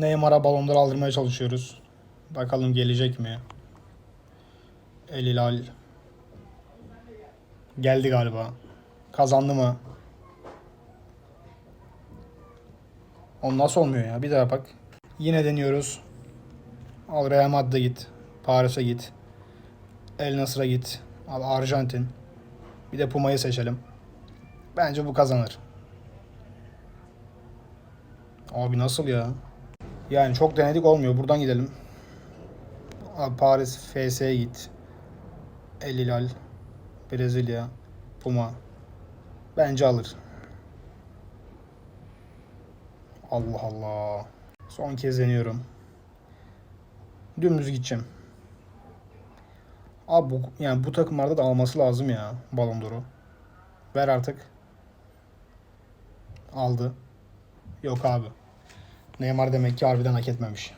Neymar'a balonları aldırmaya çalışıyoruz. Bakalım gelecek mi? El Hilal. Geldi galiba. Kazandı mı? O nasıl olmuyor ya? Bir daha bak. Yine deniyoruz. Al Real Madrid'e git. Paris'e git. El Nasır'a git. Al Arjantin. Bir de Puma'yı seçelim. Bence bu kazanır. Abi nasıl ya? Yani çok denedik olmuyor. Buradan gidelim. Paris FS'ye git. El Hilal. Brezilya. Puma. Bence alır. Allah Allah. Son kez deniyorum. Dümdüz gideceğim. Abi bu, yani bu takımlarda da alması lazım ya Ballon d'Or'u. Ver artık. Aldı. Yok abi. Neymar demek ki harbiden hak etmemiş.